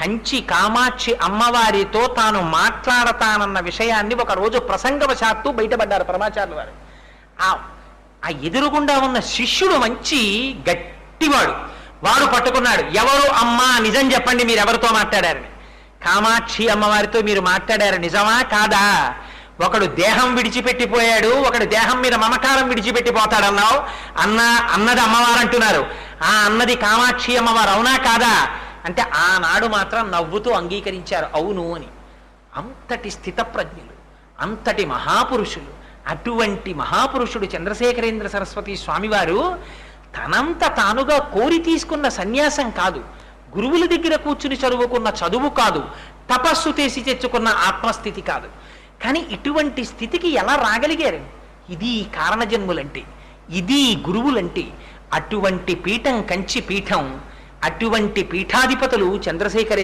కంచి కామాక్షి అమ్మవారితో తాను మాట్లాడతానన్న విషయాన్ని ఒక రోజు ప్రసంగవశాత్తు బయటపడ్డారు పరమాచార్యుల వారు. ఆ ఆ ఎదురుగుండా ఉన్న శిష్యుడు మంచి గట్టివాడు. వాడు పట్టుకున్నాడు. ఎవరు అమ్మా నిజం చెప్పండి మీరు ఎవరితో మాట్లాడారని. కామాక్షి అమ్మవారితో మీరు మాట్లాడారు నిజమా కాదా? ఒకడు దేహం విడిచిపెట్టిపోయాడు ఒకడు దేహం మీద మమకారం విడిచిపెట్టిపోతాడన్నావు. అన్న అన్నది అమ్మవారు అంటున్నారు ఆ అన్నది కామాక్షి అమ్మవారు అవునా కాదా? అంటే ఆనాడు మాత్రం నవ్వుతూ అంగీకరించారు. అవును అని. అంతటి స్థితప్రజ్ఞులు అంతటి మహాపురుషులు అటువంటి మహాపురుషుడు చంద్రశేఖరేంద్ర సరస్వతి స్వామివారు తనంత తానుగా కోరి తీసుకున్న సన్యాసం కాదు. గురువుల దగ్గర కూర్చుని చదువుకున్న చదువు కాదు. తపస్సు చేసి తెచ్చుకున్న ఆత్మస్థితి కాదు. కానీ ఇటువంటి స్థితికి ఎలా రాగలిగారు? ఇది కారణజన్ములంటే ఇది గురువులంటే అటువంటి పీఠం కంచి పీఠం అటువంటి పీఠాధిపతులు చంద్రశేఖర